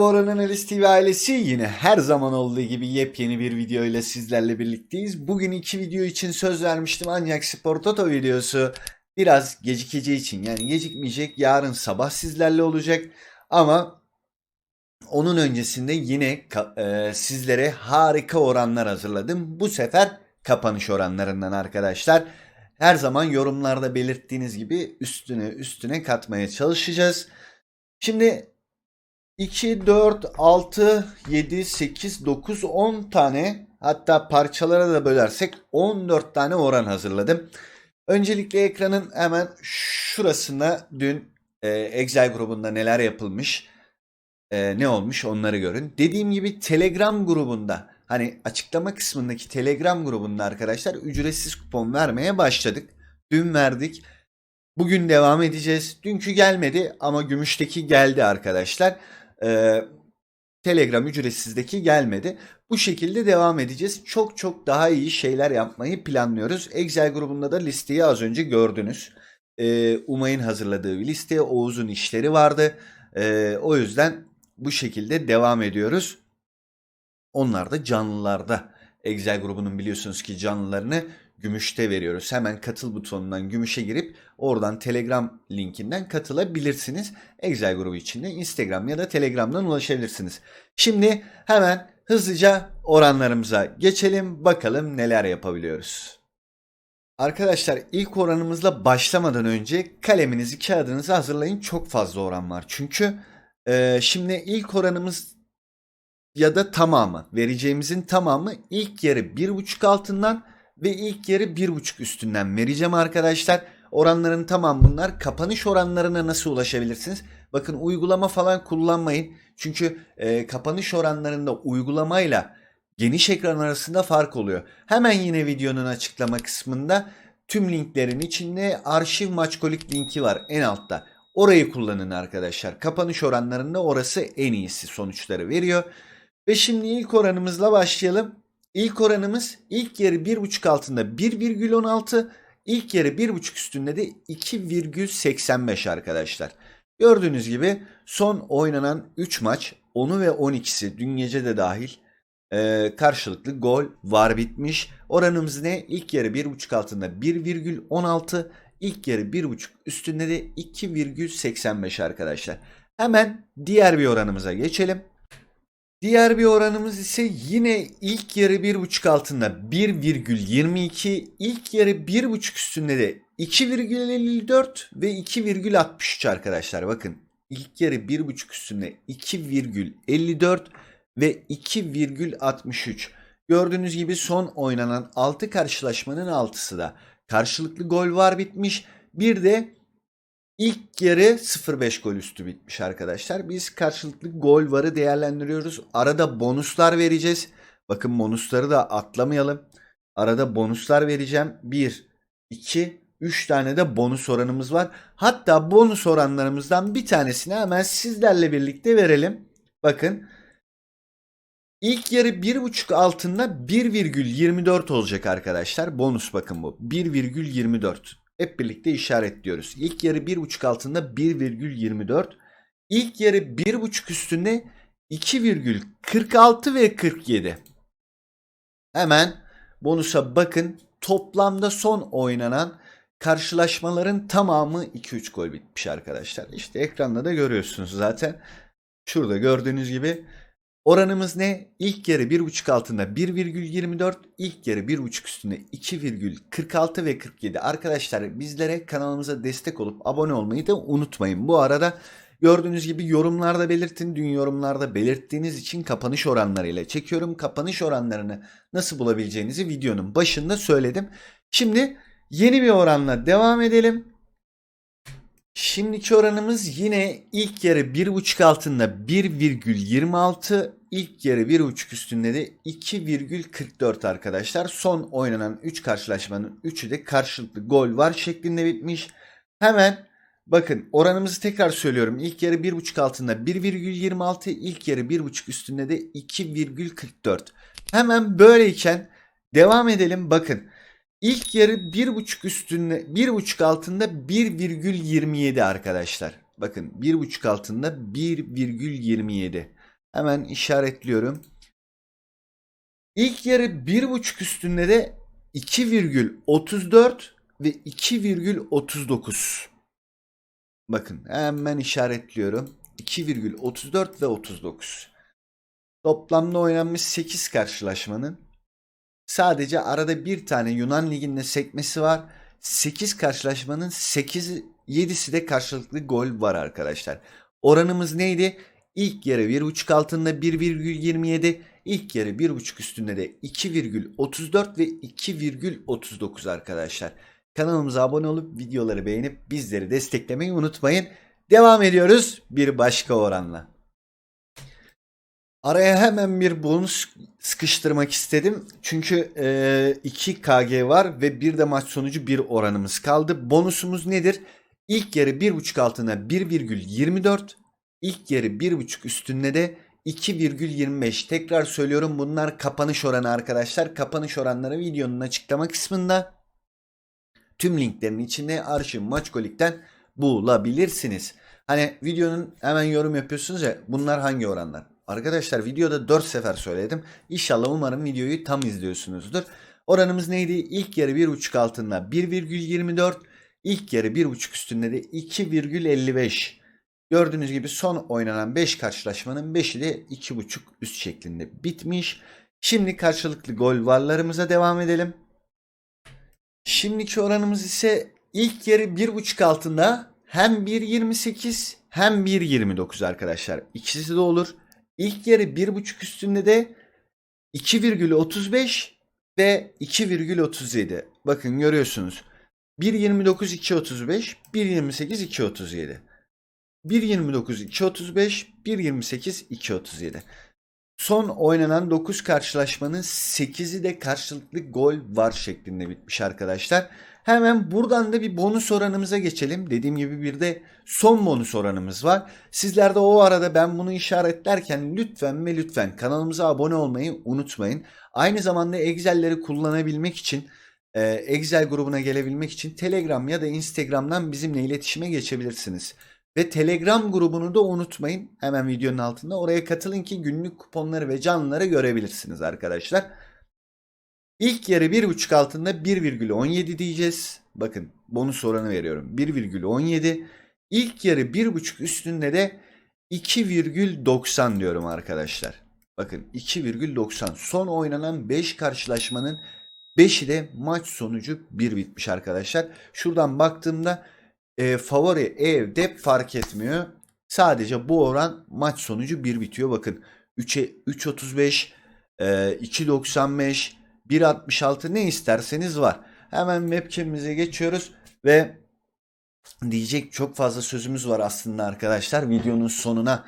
Merhaba Orhan Analiz TV ailesi yine her zaman olduğu gibi yepyeni bir video ile sizlerle birlikteyiz. Bugün iki video için söz vermiştim ancak Spor Toto videosu biraz gecikeceği için yani gecikmeyecek yarın sabah sizlerle olacak ama onun öncesinde yine e, sizlere harika oranlar hazırladım. Bu sefer kapanış oranlarından arkadaşlar. Her zaman yorumlarda belirttiğiniz gibi üstüne üstüne katmaya çalışacağız. Şimdi 2, 4, 6, 7, 8, 9, 10 tane hatta parçalara da bölersek 14 tane oran hazırladım. Öncelikle ekranın hemen şurasında dün e, Excel grubunda neler yapılmış, e, ne olmuş onları görün. Dediğim gibi Telegram grubunda hani açıklama kısmındaki Telegram grubunda arkadaşlar ücretsiz kupon vermeye başladık. Dün verdik. Bugün devam edeceğiz. Dünkü gelmedi ama gümüşteki geldi arkadaşlar. Ee, Telegram ücretsizdeki gelmedi. Bu şekilde devam edeceğiz. Çok çok daha iyi şeyler yapmayı planlıyoruz. Excel grubunda da listeyi az önce gördünüz. Ee, Umay'ın hazırladığı bir liste. Oğuz'un işleri vardı. Ee, o yüzden bu şekilde devam ediyoruz. Onlar da canlılarda. Excel grubunun biliyorsunuz ki canlılarını gümüşte veriyoruz. Hemen katıl butonundan gümüşe girip oradan Telegram linkinden katılabilirsiniz. Excel grubu içinde Instagram ya da Telegram'dan ulaşabilirsiniz. Şimdi hemen hızlıca oranlarımıza geçelim. Bakalım neler yapabiliyoruz. Arkadaşlar ilk oranımızla başlamadan önce kaleminizi kağıdınızı hazırlayın. Çok fazla oran var. Çünkü e, şimdi ilk oranımız ya da tamamı vereceğimizin tamamı ilk yarı 1.5 altından ve ilk yarı 1.5 üstünden vereceğim arkadaşlar. Oranların tamam bunlar. Kapanış oranlarına nasıl ulaşabilirsiniz? Bakın uygulama falan kullanmayın. Çünkü e, kapanış oranlarında uygulamayla geniş ekran arasında fark oluyor. Hemen yine videonun açıklama kısmında tüm linklerin içinde arşiv maçkolik linki var en altta. Orayı kullanın arkadaşlar. Kapanış oranlarında orası en iyisi sonuçları veriyor. Ve şimdi ilk oranımızla başlayalım. İlk oranımız ilk yarı 1.5 altında 1,16, ilk yarı 1.5 üstünde de 2,85 arkadaşlar. Gördüğünüz gibi son oynanan 3 maç 10'u ve 12'si dün gece de dahil e, karşılıklı gol var bitmiş. Oranımız ne? İlk yarı 1.5 altında 1,16, ilk yarı 1.5 üstünde de 2,85 arkadaşlar. Hemen diğer bir oranımıza geçelim. Diğer bir oranımız ise yine ilk yarı 1.5 altında 1,22, ilk yarı 1.5 üstünde de 2,54 ve 2,63 arkadaşlar. Bakın ilk yarı 1.5 üstünde 2,54 ve 2,63. Gördüğünüz gibi son oynanan 6 karşılaşmanın 6'sı da karşılıklı gol var bitmiş. Bir de İlk yarı 0-5 gol üstü bitmiş arkadaşlar. Biz karşılıklı gol varı değerlendiriyoruz. Arada bonuslar vereceğiz. Bakın bonusları da atlamayalım. Arada bonuslar vereceğim. 1, 2, 3 tane de bonus oranımız var. Hatta bonus oranlarımızdan bir tanesini hemen sizlerle birlikte verelim. Bakın. İlk yarı 1.5 altında 1,24 olacak arkadaşlar. Bonus bakın bu. 1,24 hep birlikte işaretliyoruz. İlk yarı 1.5 altında 1,24. İlk yarı 1.5 üstünde 2,46 ve 47. Hemen bonusa bakın. Toplamda son oynanan karşılaşmaların tamamı 2-3 gol bitmiş arkadaşlar. İşte ekranda da görüyorsunuz zaten. Şurada gördüğünüz gibi Oranımız ne? İlk yarı 1.5 altında 1,24, ilk yarı 1.5 üstünde 2,46 ve 47. Arkadaşlar bizlere kanalımıza destek olup abone olmayı da unutmayın. Bu arada gördüğünüz gibi yorumlarda belirtin. Dün yorumlarda belirttiğiniz için kapanış oranlarıyla çekiyorum. Kapanış oranlarını nasıl bulabileceğinizi videonun başında söyledim. Şimdi yeni bir oranla devam edelim. Şimdiki oranımız yine ilk yarı 1.5 altında 1,26, ilk yarı 1.5 üstünde de 2,44 arkadaşlar. Son oynanan 3 karşılaşmanın 3'ü de karşılıklı gol var şeklinde bitmiş. Hemen bakın oranımızı tekrar söylüyorum. İlk yarı 1.5 altında 1,26, ilk yarı 1.5 üstünde de 2,44. Hemen böyleyken devam edelim. Bakın İlk yarı 1.5 üstünde 1.5 altında 1,27 arkadaşlar. Bakın 1.5 altında 1,27. Hemen işaretliyorum. İlk yarı 1.5 üstünde de 2,34 ve 2,39. Bakın hemen işaretliyorum. 2,34 ve 39. Toplamda oynanmış 8 karşılaşmanın sadece arada bir tane Yunan Ligi'nde sekmesi var. 8 karşılaşmanın 8 7'si de karşılıklı gol var arkadaşlar. Oranımız neydi? İlk yarı 1.5 altında 1,27, ilk yarı 1.5 üstünde de 2,34 ve 2,39 arkadaşlar. Kanalımıza abone olup videoları beğenip bizleri desteklemeyi unutmayın. Devam ediyoruz bir başka oranla. Araya hemen bir bonus sıkıştırmak istedim. Çünkü e, 2 KG var ve bir de maç sonucu bir oranımız kaldı. Bonusumuz nedir? İlk yarı 1.5 altına 1,24. İlk yarı 1.5 üstünde de 2,25. Tekrar söylüyorum bunlar kapanış oranı arkadaşlar. Kapanış oranları videonun açıklama kısmında. Tüm linklerin içinde arşiv maçkolikten bulabilirsiniz. Hani videonun hemen yorum yapıyorsunuz ya bunlar hangi oranlar? Arkadaşlar videoda 4 sefer söyledim. İnşallah umarım videoyu tam izliyorsunuzdur. Oranımız neydi? İlk yarı 1.5 altında 1,24. İlk yarı 1.5 üstünde de 2,55. Gördüğünüz gibi son oynanan 5 karşılaşmanın 5'i de 2.5 üst şeklinde bitmiş. Şimdi karşılıklı gol varlarımıza devam edelim. Şimdiki oranımız ise ilk yarı 1.5 altında hem 1.28 hem 1.29 arkadaşlar. İkisi de olur. İlk yarı 1.5 üstünde de 2,35 ve 2,37. Bakın görüyorsunuz. 1.29 2.35, 1.28 2.37. 1.29 2.35, 1.28 2.37. Son oynanan 9 karşılaşmanın 8'i de karşılıklı gol var şeklinde bitmiş arkadaşlar. Hemen buradan da bir bonus oranımıza geçelim. Dediğim gibi bir de son bonus oranımız var. Sizler de o arada ben bunu işaretlerken lütfen ve lütfen kanalımıza abone olmayı unutmayın. Aynı zamanda Excel'leri kullanabilmek için e, Excel grubuna gelebilmek için Telegram ya da Instagram'dan bizimle iletişime geçebilirsiniz. Ve Telegram grubunu da unutmayın. Hemen videonun altında oraya katılın ki günlük kuponları ve canlıları görebilirsiniz arkadaşlar. İlk yarı 1.5 altında 1,17 diyeceğiz. Bakın bonus oranı veriyorum. 1,17. İlk yarı 1.5 üstünde de 2,90 diyorum arkadaşlar. Bakın 2,90. Son oynanan 5 karşılaşmanın 5'i de maç sonucu 1 bitmiş arkadaşlar. Şuradan baktığımda e, favori ev dep fark etmiyor. Sadece bu oran maç sonucu 1 bitiyor. Bakın 3'e 3.35 e, 2.95 1.66 ne isterseniz var. Hemen webcam'imize geçiyoruz ve diyecek çok fazla sözümüz var aslında arkadaşlar. Videonun sonuna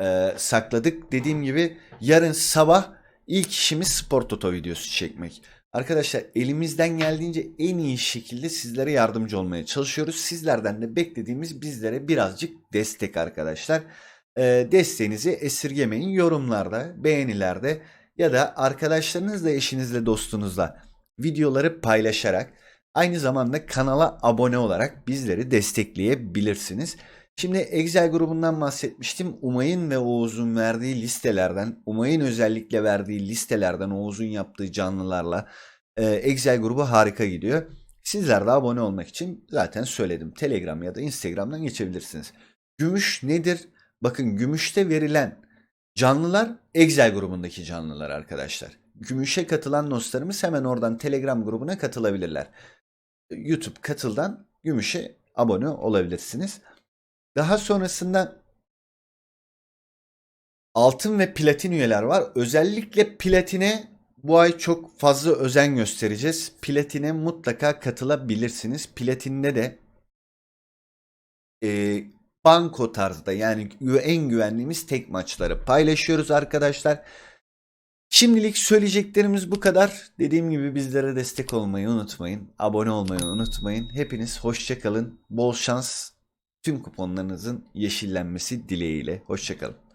e, sakladık. Dediğim gibi yarın sabah ilk işimiz Spor Toto videosu çekmek. Arkadaşlar elimizden geldiğince en iyi şekilde sizlere yardımcı olmaya çalışıyoruz. Sizlerden de beklediğimiz bizlere birazcık destek arkadaşlar. E, desteğinizi esirgemeyin yorumlarda, beğenilerde ya da arkadaşlarınızla, eşinizle, dostunuzla videoları paylaşarak aynı zamanda kanala abone olarak bizleri destekleyebilirsiniz. Şimdi Excel grubundan bahsetmiştim. Umay'ın ve Oğuz'un verdiği listelerden, Umay'ın özellikle verdiği listelerden Oğuz'un yaptığı canlılarla e, Excel grubu harika gidiyor. Sizler de abone olmak için zaten söyledim. Telegram ya da Instagram'dan geçebilirsiniz. Gümüş nedir? Bakın gümüşte verilen canlılar Excel grubundaki canlılar arkadaşlar. Gümüşe katılan dostlarımız hemen oradan Telegram grubuna katılabilirler. YouTube katıldan Gümüş'e abone olabilirsiniz. Daha sonrasında altın ve platin üyeler var. Özellikle platine bu ay çok fazla özen göstereceğiz. Platine mutlaka katılabilirsiniz. Platinde de e, banko tarzda yani en güvendiğimiz tek maçları paylaşıyoruz arkadaşlar. Şimdilik söyleyeceklerimiz bu kadar. Dediğim gibi bizlere destek olmayı unutmayın. Abone olmayı unutmayın. Hepiniz hoşçakalın. Bol şans tüm kuponlarınızın yeşillenmesi dileğiyle. Hoşçakalın.